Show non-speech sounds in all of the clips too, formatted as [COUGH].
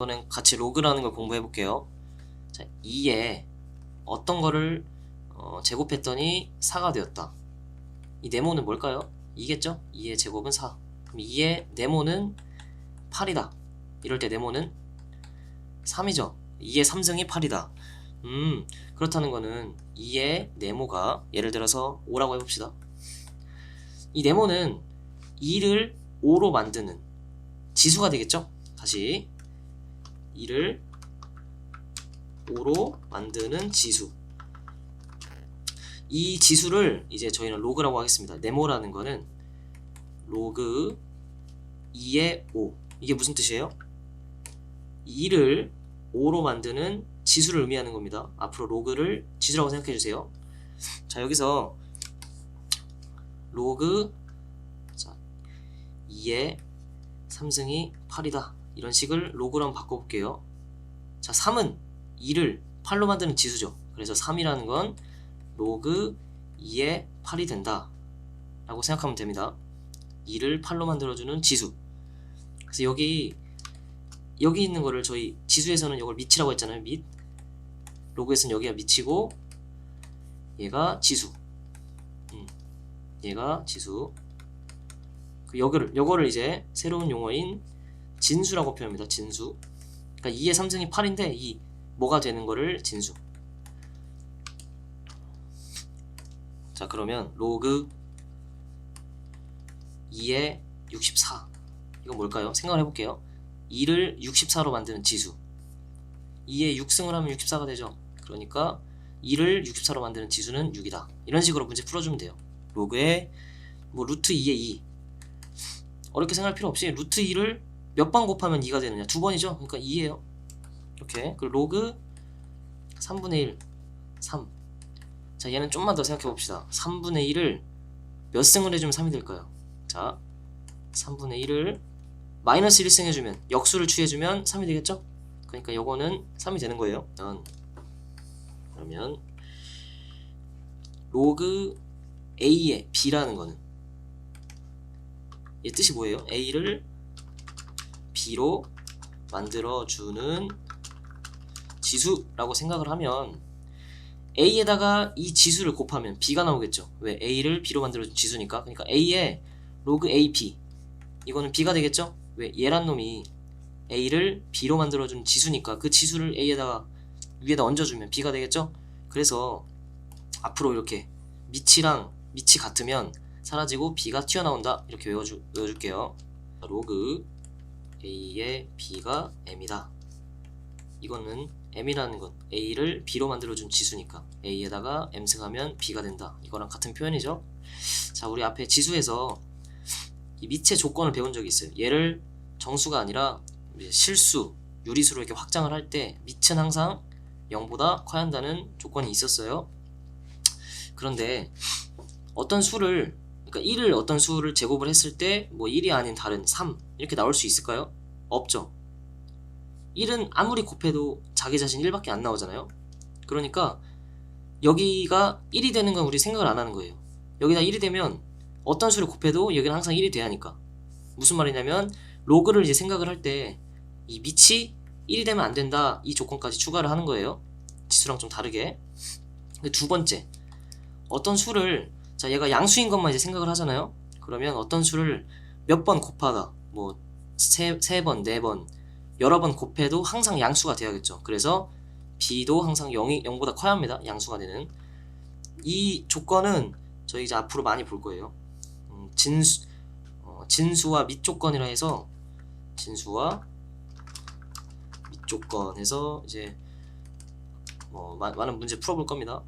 이번엔 같이 로그라는 걸 공부해 볼게요. 자, 2에 어떤 거를 어, 제곱했더니 4가 되었다. 이 네모는 뭘까요? 2겠죠? 2의 제곱은 4. 그럼 2의 네모는 8이다. 이럴 때 네모는 3이죠. 2의 3승이 8이다. 음, 그렇다는 거는 2의 네모가 예를 들어서 5라고 해봅시다. 이 네모는 2를 5로 만드는 지수가 되겠죠? 다시 2를 5로 만드는 지수. 이 지수를 이제 저희는 로그라고 하겠습니다. 네모라는 거는 로그 2의 5. 이게 무슨 뜻이에요? 2를 5로 만드는 지수를 의미하는 겁니다. 앞으로 로그를 지수라고 생각해 주세요. 자, 여기서 로그 자, 2의 3승이 8이다. 이런 식을 로그로 한번 바꿔볼게요. 자, 3은 2를 8로 만드는 지수죠. 그래서 3이라는 건 로그 2의 8이 된다. 라고 생각하면 됩니다. 2를 8로 만들어주는 지수. 그래서 여기, 여기 있는 거를 저희 지수에서는 이걸 밑이라고 했잖아요. 밑. 로그에서는 여기가 밑이고, 얘가 지수. 음, 얘가 지수. 그 여기를, 요거를 이제 새로운 용어인 진수라고 표현합니다. 진수. 그러니까 2의 3승이 8인데 이 뭐가 되는 거를 진수. 자 그러면 로그 2의 64 이건 뭘까요? 생각을 해볼게요. 2를 64로 만드는 지수. 2의 6승을 하면 64가 되죠. 그러니까 2를 64로 만드는 지수는 6이다. 이런 식으로 문제 풀어주면 돼요. 로그에 뭐 루트 2의 2 어렵게 생각할 필요 없이 루트 2를 몇 번 곱하면 2가 되느냐? 두 번이죠? 그러니까 2예요. 이렇게. 그리고 로그 3분의 1 3. 자 얘는 좀만 더 생각해 봅시다. 3분의 1을 몇 승을 해주면 3이 될까요? 자 3분의 1을 마이너스 1승 해주면 역수를 취해주면 3이 되겠죠? 그러니까 요거는 3이 되는 거예요. 음. 그러면 로그 A의 B라는 거는. 얘 뜻이 뭐예요? A를 B로 만들어주는 지수라고 생각을 하면 A에다가 이 지수를 곱하면 B가 나오겠죠. 왜? A를 B로 만들어준 지수니까. 그러니까 A에 로그 AP 이거는 B가 되겠죠. 왜? 얘란 놈이 A를 B로 만들어준 지수니까 그 지수를 A에다가 위에다 얹어주면 B가 되겠죠. 그래서 앞으로 이렇게 밑이랑 밑이 같으면 사라지고 B가 튀어나온다. 이렇게 외워주, 외워줄게요. 로그 A의 B가 M이다. 이거는 M이라는 건 A를 B로 만들어준 지수니까 A에다가 M 승하면 B가 된다. 이거랑 같은 표현이죠. 자, 우리 앞에 지수에서 이 밑의 조건을 배운 적이 있어요. 얘를 정수가 아니라 실수, 유리수로 이렇게 확장을 할 때 밑은 항상 0보다 커야 한다는 조건이 있었어요. 그런데 어떤 수를 그러니까 1을 어떤 수를 제곱을 했을 때 뭐 1이 아닌 다른 3 이렇게 나올 수 있을까요? 없죠. 1은 아무리 곱해도 자기 자신 1밖에 안 나오잖아요. 그러니까 여기가 1이 되는 건 우리 생각을 안 하는 거예요. 여기다 1이 되면 어떤 수를 곱해도 여기는 항상 1이 돼야 하니까. 무슨 말이냐면 로그를 이제 생각을 할 때 이 밑이 1이 되면 안 된다 이 조건까지 추가를 하는 거예요. 지수랑 좀 다르게. 두 번째 어떤 수를 자 얘가 양수인 것만 이제 생각을 하잖아요. 그러면 어떤 수를 몇 번 곱하다 뭐세 번, 네 번, 여러 번 곱해도 항상 양수가 돼야겠죠. 그래서 b도 항상 0이 0보다 커야 합니다. 양수가 되는 이 조건은 저희 이제 앞으로 많이 볼 거예요. 음, 진수 어, 진수와 밑조건이라 해서 진수와 밑조건에서 이제 뭐 마- 많은 문제 풀어볼 겁니다.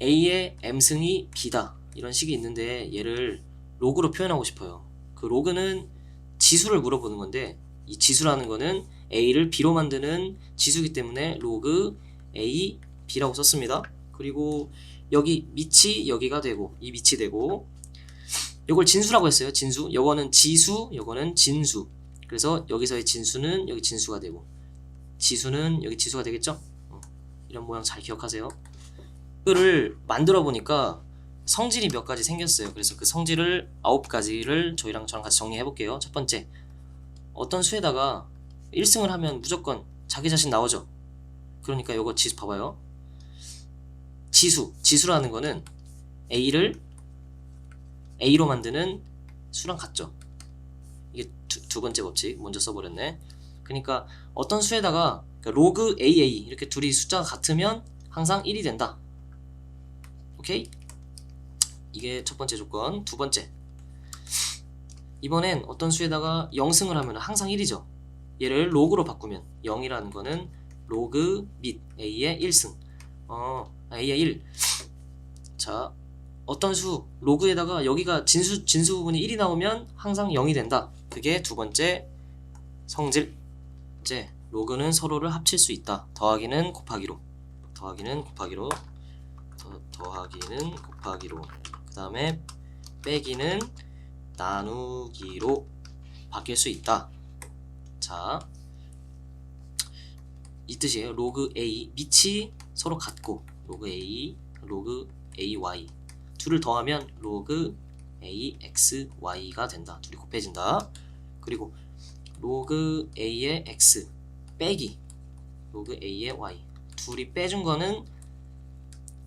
A의 M승이 B다 이런 식이 있는데 얘를 로그로 표현하고 싶어요. 그 로그는 지수를 물어보는 건데 이 지수라는 거는 A를 B로 만드는 지수기 때문에 로그 A B라고 썼습니다. 그리고 여기 밑이 여기가 되고 이 밑이 되고 요걸 진수라고 했어요. 진수. 요거는 지수, 요거는 진수. 그래서 여기서의 진수는 여기 진수가 되고 지수는 여기 지수가 되겠죠? 어, 이런 모양 잘 기억하세요. 이거를 만들어 보니까 성질이 몇 가지 생겼어요. 그래서 그 성질을 아홉 가지를 저희랑 저랑 같이 정리해 볼게요. 첫 번째, 어떤 수에다가 1승을 하면 무조건 자기 자신 나오죠. 그러니까 요거 지수 봐봐요. 지수, 지수라는 거는 A를 A로 만드는 수랑 같죠. 이게 두, 두 번째 법칙 먼저 써버렸네. 그러니까 어떤 수에다가 그러니까 로그 AA 이렇게 둘이 숫자가 같으면 항상 1이 된다. 오케이? 이게 첫 번째 조건. 두 번째. 이번엔 어떤 수에다가 0승을 하면 항상 1이죠. 얘를 로그로 바꾸면 0이라는 거는 로그 및 A의 1승. 어, A의 1. 자, 어떤 수 로그에다가 여기가 진수 진수 부분이 1이 나오면 항상 0이 된다. 그게 두 번째 성질. 이제 로그는 서로를 합칠 수 있다. 더하기는 곱하기로. 더하기는 곱하기로. 더, 더하기는 곱하기로. 그 다음에 빼기는 나누기로 바뀔 수 있다. 자, 이 뜻이에요. 로그 A 밑이 서로 같고 로그 A, 로그 AY 둘을 더하면 로그 AXY가 된다. 둘이 곱해진다. 그리고 로그 A의 X 빼기 로그 A의 Y 둘이 빼준 거는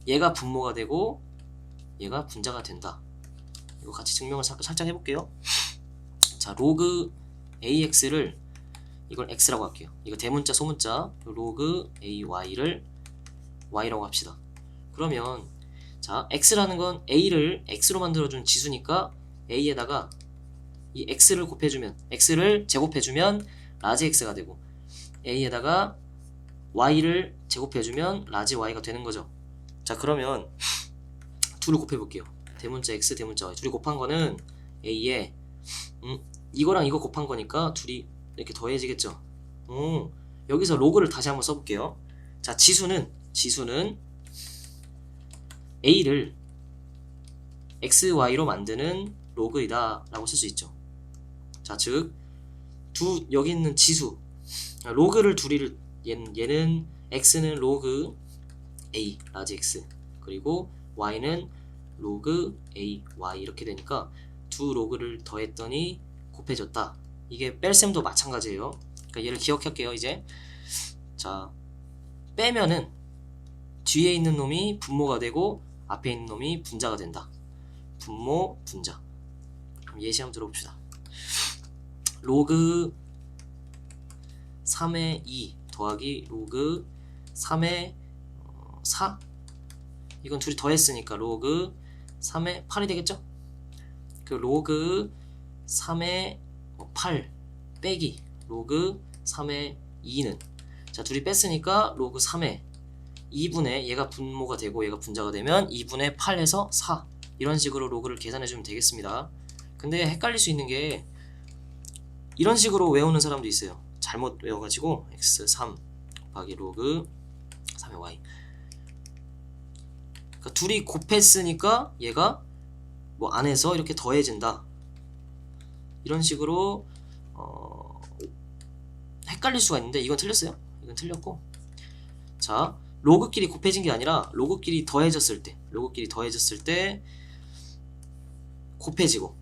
얘가 분모가 되고 얘가 분자가 된다. 이거 같이 증명을 사- 살짝 해볼게요. 자, 로그 AX를 이걸 X라고 할게요. 이거 대문자 소문자 로그 AY를 Y라고 합시다. 그러면 자 X라는 건 A를 X로 만들어준 지수니까 A에다가 이 X를 곱해주면 X를 제곱해주면 라지 X가 되고 A에다가 Y를 제곱해주면 라지 Y가 되는 거죠. 자 그러면 둘을 곱해볼게요. 대문자 X 대문자 Y 둘이 곱한 거는 A에 음, 이거랑 이거 곱한 거니까 둘이 이렇게 더해지겠죠. 음, 여기서 로그를 다시 한번 써볼게요. 자 지수는 지수는 A를 XY로 만드는 로그이다 라고 쓸 수 있죠. 자, 즉, 두, 여기 있는 지수, 아, 로그를 둘이를, 얘는, 얘는 X는 로그 A, 라지 X, 그리고 Y는 로그 A, Y 이렇게 되니까 두 로그를 더했더니 곱해졌다. 이게 뺄셈도 마찬가지예요. 그러니까 얘를 기억할게요, 이제. 자, 빼면은 뒤에 있는 놈이 분모가 되고 앞에 있는 놈이 분자가 된다. 분모, 분자. 그럼 예시 한번 들어봅시다. 로그 3의 2 더하기 로그 3의 4 이건 둘이 더했으니까 로그 3의 8이 되겠죠? 그 로그 3의 8 빼기 로그 3의 2는 자 둘이 뺐으니까 로그 3의 2분의 얘가 분모가 되고 얘가 분자가 되면 2분의 8에서 4 이런 식으로 로그를 계산해 주면 되겠습니다. 근데 헷갈릴 수 있는 게 이런 식으로 외우는 사람도 있어요. 잘못 외워가지고 x3 곱하기 로그 3의 y 그러니까 둘이 곱했으니까 얘가 뭐 안에서 이렇게 더해진다. 이런 식으로 어, 헷갈릴 수가 있는데 이건 틀렸어요. 이건 틀렸고 자 로그끼리 곱해진 게 아니라 로그끼리 더해졌을 때 로그끼리 더해졌을 때 곱해지고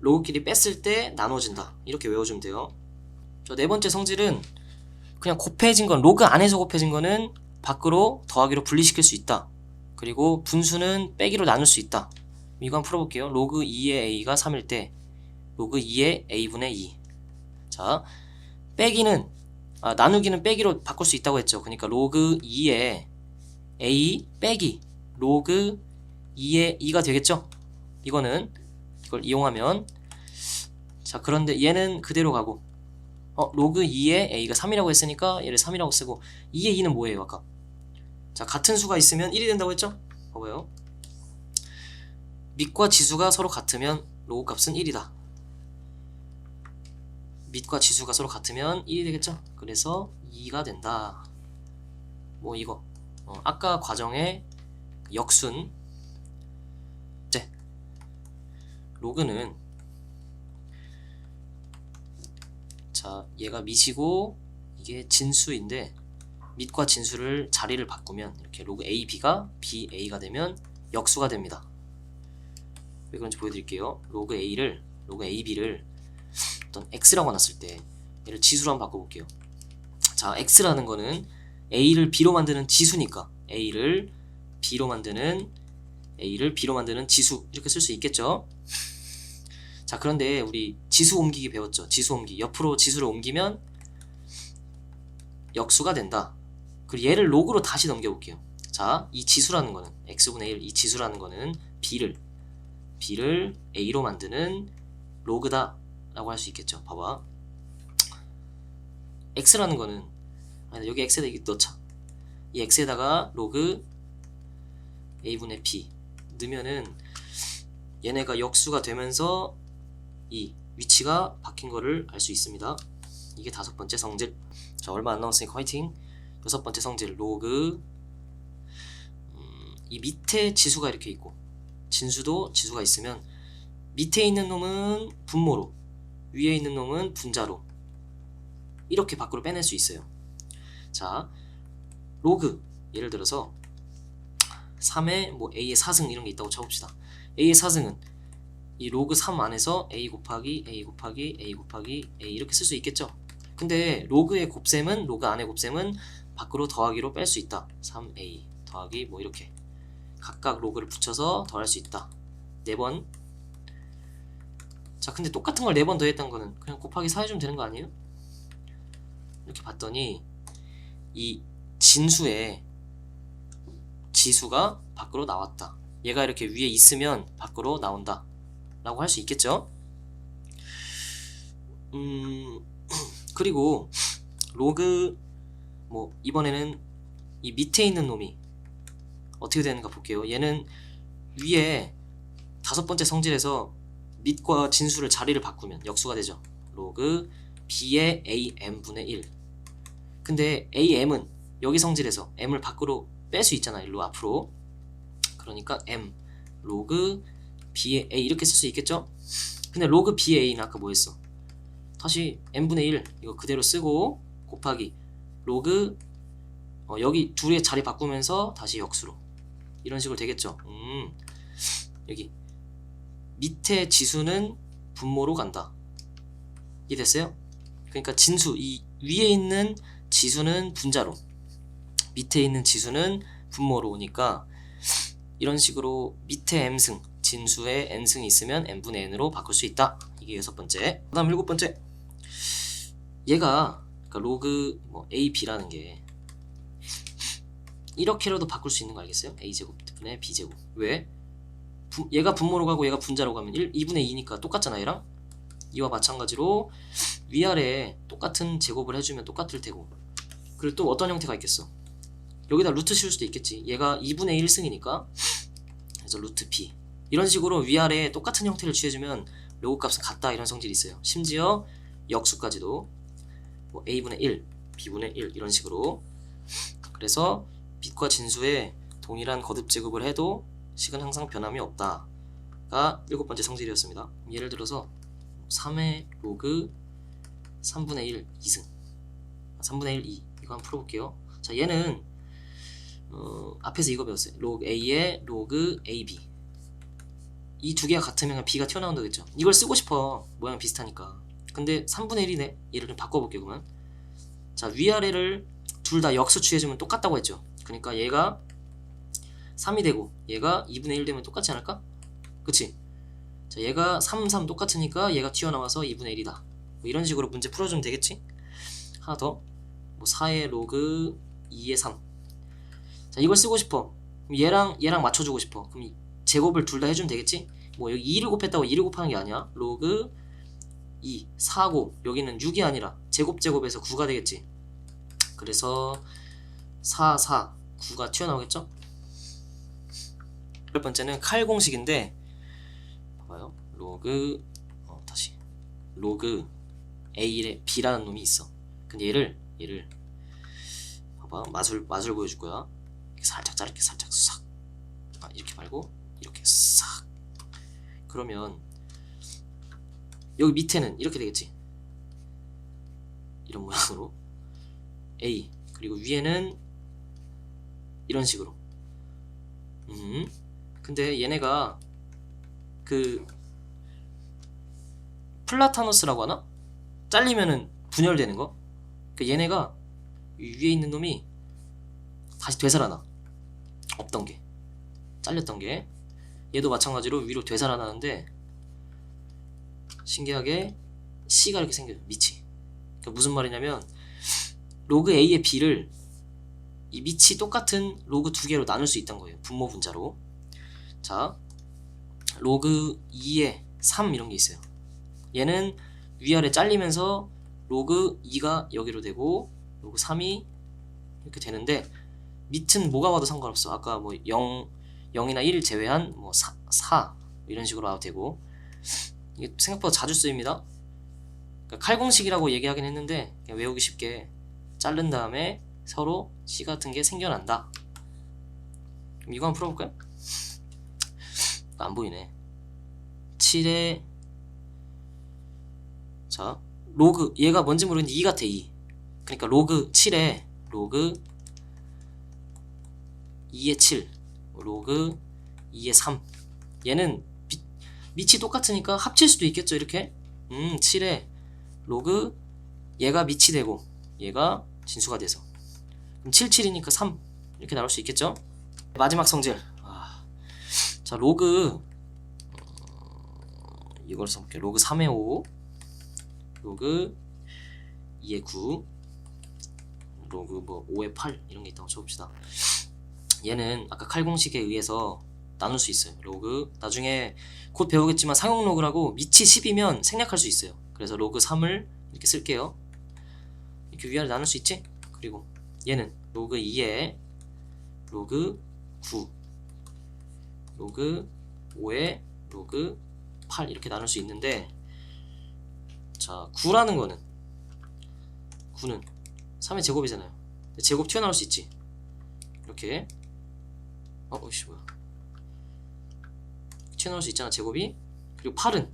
로그끼리 뺐을 때 나눠진다 이렇게 외워주면 돼요 저네 번째 성질은 그냥 곱해진 건 로그 안에서 곱해진 거는 밖으로 더하기로 분리시킬 수 있다 그리고 분수는 빼기로 나눌 수 있다 이거 한번 풀어볼게요 로그 2의 a가 3일 때 로그 2의 a분의 2 자 빼기는 아, 나누기는 빼기로 바꿀 수 있다고 했죠. 그러니까 로그 2에 a 빼기 로그 2에 2가 되겠죠. 이거는 이걸 이용하면 자 그런데 얘는 그대로 가고 어 로그 2에 a가 3이라고 했으니까 얘를 3이라고 쓰고 2의 2는 뭐예요 아까 자 같은 수가 있으면 1이 된다고 했죠? 봐봐요. 밑과 지수가 서로 같으면 로그 값은 1이다. 밑과 지수가 서로 같으면 1이 되겠죠? 그래서 2가 된다. 뭐 이거. 어, 아까 과정의 역순. 제 로그는 자 얘가 밑이고 이게 진수인데 밑과 진수를 자리를 바꾸면 이렇게 로그 a, b가 b, a가 되면 역수가 됩니다. 왜 그런지 보여드릴게요. 로그 a를 로그 a, b를 어떤 x라고 놨을 때 얘를 지수로 한번 바꿔볼게요. 자, x라는 거는 a를 b로 만드는 지수니까 a를 b로 만드는 a를 b로 만드는 지수 이렇게 쓸 수 있겠죠? 자, 그런데 우리 지수 옮기기 배웠죠? 지수 옮기. 옆으로 지수를 옮기면 역수가 된다. 그리고 얘를 로그로 다시 넘겨볼게요. 자, 이 지수라는 거는 x분의 1, 이 지수라는 거는 b를 b를 a로 만드는 로그다 라고 할 수 있겠죠. 봐봐. x라는 거는 아니, 여기 x에다 이게 넣자. 이 x에다가 로그 a분의 b 넣으면은 얘네가 역수가 되면서 이 위치가 바뀐 거를 알 수 있습니다. 이게 다섯 번째 성질. 자, 얼마 안 남았으니까 화이팅. 여섯 번째 성질 로그 음, 이 밑에 지수가 이렇게 있고 진수도 지수가 있으면 밑에 있는 놈은 분모로 위에 있는 놈은 분자로 이렇게 밖으로 빼낼 수 있어요. 자, 로그 예를 들어서 3의 뭐 a의 4승 이런 게 있다고 쳐봅시다. a의 4승은 이 로그 3 안에서 a 곱하기 a 곱하기 a 곱하기 a 이렇게 쓸 수 있겠죠. 근데 로그의 곱셈은 로그 안의 곱셈은 밖으로 더하기로 뺄 수 있다. 3a 더하기 뭐 이렇게 각각 로그를 붙여서 더할 수 있다. 4번. 자, 근데 똑같은 걸 4번 더했던 거는 그냥 곱하기 4 해주면 되는 거 아니에요? 이렇게 봤더니 이 진수의 지수가 밖으로 나왔다. 얘가 이렇게 위에 있으면 밖으로 나온다. 라고 할 수 있겠죠? 음, [CLEARS THROAT] 그리고 로그 뭐 이번에는 이 밑에 있는 놈이 어떻게 되는가 볼게요. 얘는 위에 다섯 번째 성질에서 밑과 진수를 자리를 바꾸면 역수가 되죠. 로그 b의 am분의 1. 근데 am은 여기 성질에서 m을 밖으로 뺄 수 있잖아. 일로 앞으로. 그러니까 m 로그 b의 a 이렇게 쓸 수 있겠죠? 근데 로그 b의 a는 아까 뭐 했어? 다시 m분의 1 이거 그대로 쓰고 곱하기 로그 어, 여기 둘의 자리 바꾸면서 다시 역수로 이런 식으로 되겠죠. 음, 여기 밑에 지수는 분모로 간다. 이해됐어요? 그러니까 진수 이 위에 있는 지수는 분자로 밑에 있는 지수는 분모로 오니까 이런 식으로 밑에 m승 진수에 n승이 있으면 n분의 n으로 바꿀 수 있다. 이게 여섯 번째. 그 다음 일곱 번째. 얘가 그러니까 로그 뭐 a b라는 게 이렇게라도 바꿀 수 있는 거 알겠어요? a 제곱 분의 b 제곱. 왜? 부- 얘가 분모로 가고 얘가 분자로 가면 1, 2분의 2니까 똑같잖아 얘랑. 이와 마찬가지로 위아래 똑같은 제곱을 해주면 똑같을 테고. 그리고 또 어떤 형태가 있겠어? 여기다 루트 씌울 수도 있겠지. 얘가 2분의 1승이니까 그래서 루트 b 이런 식으로 위아래 똑같은 형태를 취해주면 로그 값은 같다 이런 성질이 있어요. 심지어 역수까지도 뭐 a분의 1, b분의 1 이런 식으로 그래서 빛과 진수에 동일한 거듭 제곱을 해도 식은 항상 변함이 없다가 일곱 번째 성질이었습니다. 예를 들어서 3의 로그 3분의 1 2승 3분의 1 2 이거 한번 풀어볼게요. 자 얘는 어, 앞에서 이거 배웠어요. 로그 a의 로그 ab 이 두 개가 같으면 b가 튀어나온다겠죠. 이걸 쓰고 싶어 모양 비슷하니까. 근데 3분의 1이네. 얘를 좀 바꿔볼게요 그러면. 자 위아래를 둘 다 역수 취해주면 똑같다고 했죠. 그러니까 얘가 3이 되고 얘가 2분의 1 되면 똑같지 않을까? 그치? 자 얘가 3, 3 똑같으니까 얘가 튀어나와서 2분의 1이다. 뭐 이런 식으로 문제 풀어주면 되겠지? 하나 더. 뭐 4의 로그 2의 3. 자 이걸 쓰고 싶어. 얘랑 얘랑 맞춰주고 싶어. 그럼 이 제곱을 둘 다 해주면 되겠지? 뭐 여기 2를 곱했다고 2를 곱하는 게 아니야. 로그 2, 4고 여기는 6이 아니라 제곱 제곱에서 9가 되겠지. 그래서 4, 4, 9가 튀어나오겠죠? 첫 번째는 칼 공식인데 봐봐요. 로그 어, 다시 로그 A의 B라는 놈이 있어. 근데 얘를 얘를 봐봐 맛을 맛을 보여줄 거야. 살짝 자르게 살짝 싹 아, 이렇게 말고 이렇게 싹 그러면 여기 밑에는 이렇게 되겠지. 이런 모양으로 A 그리고 위에는 이런 식으로. 음. 근데 얘네가 그 플라타노스라고 하나? 잘리면은 분열되는 거. 그러니까 얘네가 이 위에 있는 놈이 다시 되살아나. 없던 게. 잘렸던 게. 얘도 마찬가지로 위로 되살아나는데 신기하게 C가 이렇게 생겨요. 밑이. 그러니까 무슨 말이냐면 로그 A의 B를 이 밑이 똑같은 로그 두 개로 나눌 수 있다는 거예요. 분모 분자로. 자, 로그 2에 3 이런 게 있어요. 얘는 위아래 잘리면서 로그 2가 여기로 되고 로그 3이 이렇게 되는데 밑은 뭐가 와도 상관없어. 아까 뭐 0, 0이나 1 제외한 뭐 4, 4 이런 식으로 와도 되고 이게 생각보다 자주 쓰입니다. 그러니까 칼공식이라고 얘기하긴 했는데 외우기 쉽게 자른 다음에 서로 C 같은 게 생겨난다. 그럼 이거 한번 풀어볼까요? 안 보이네. 7에 자 로그 얘가 뭔지 모르겠는데 2 같아 2. 그러니까 로그 7에 로그 2에 7 로그 2에 3 얘는 밑, 밑이 똑같으니까 합칠 수도 있겠죠 이렇게? 음 7에 로그 얘가 밑이 되고 얘가 진수가 돼서. 그럼 7, 7이니까 3 이렇게 나올 수 있겠죠? 마지막 성질. 아, 자 로그. 어, 이걸 써볼게요. 로그 3의 5 로그 2의 9 로그 뭐 5의 8 이런 게 있다고 쳐봅시다. 얘는 아까 칼 공식에 의해서 나눌 수 있어요. 로그 나중에 곧 배우겠지만 상용 로그라고 밑이 10이면 생략할 수 있어요. 그래서 로그 3을 이렇게 쓸게요. 이렇게 위아래 나눌 수 있지? 그리고 얘는 로그 2에 로그 9 로그 5에 로그 8 이렇게 나눌 수 있는데 자 9라는 거는 9는 3의 제곱이잖아요. 제곱 튀어나올 수 있지? 이렇게. 어 어이씨 뭐야 튀어나올 수 있잖아 제곱이. 그리고 8은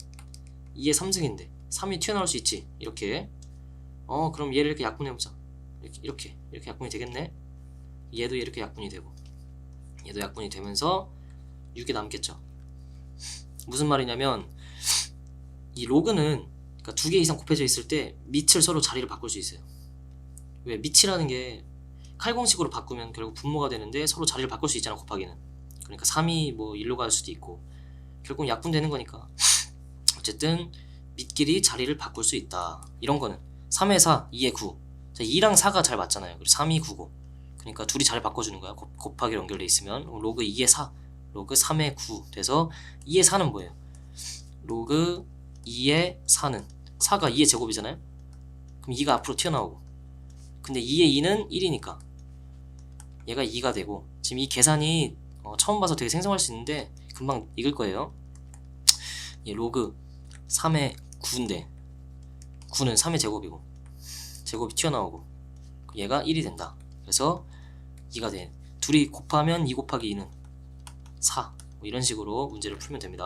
2의 3승인데 3이 튀어나올 수 있지. 이렇게. 어 그럼 얘를 이렇게 약분해보자. 이렇게 이렇게 이렇게 약분이 되겠네. 얘도 이렇게 약분이 되고 얘도 약분이 되면서 6이 남겠죠. 무슨 말이냐면 이 로그는 그러니까 두 개 이상 곱해져 있을 때 밑을 서로 자리를 바꿀 수 있어요. 왜? 밑이라는 게 칼공식으로 바꾸면 결국 분모가 되는데 서로 자리를 바꿀 수 있잖아 곱하기는. 그러니까 3이 뭐 1로 갈 수도 있고 결국 약분되는 거니까. 어쨌든 밑끼리 자리를 바꿀 수 있다. 이런 거는. 3에 4, 2에 9 자, 2랑 4가 잘 맞잖아요. 그리고 3이 9고 그러니까 둘이 잘 바꿔주는 거야. 곱, 곱하기 연결돼 있으면. 로그 2에 4 로그 3에 9 돼서 2에 4는 뭐예요? 로그 2에 4는. 4가 2의 제곱이잖아요? 그럼 2가 앞으로 튀어나오고. 근데 2의 2는 1이니까. 얘가 2가 되고. 지금 이 계산이 어, 처음 봐서 되게 생소할 수 있는데 금방 익을 거예요. 얘 로그 3의 9인데 9는 3의 제곱이고 제곱이 튀어나오고 얘가 1이 된다. 그래서 2가 돼. 둘이 곱하면 2 곱하기 2는 4 뭐 이런 식으로 문제를 풀면 됩니다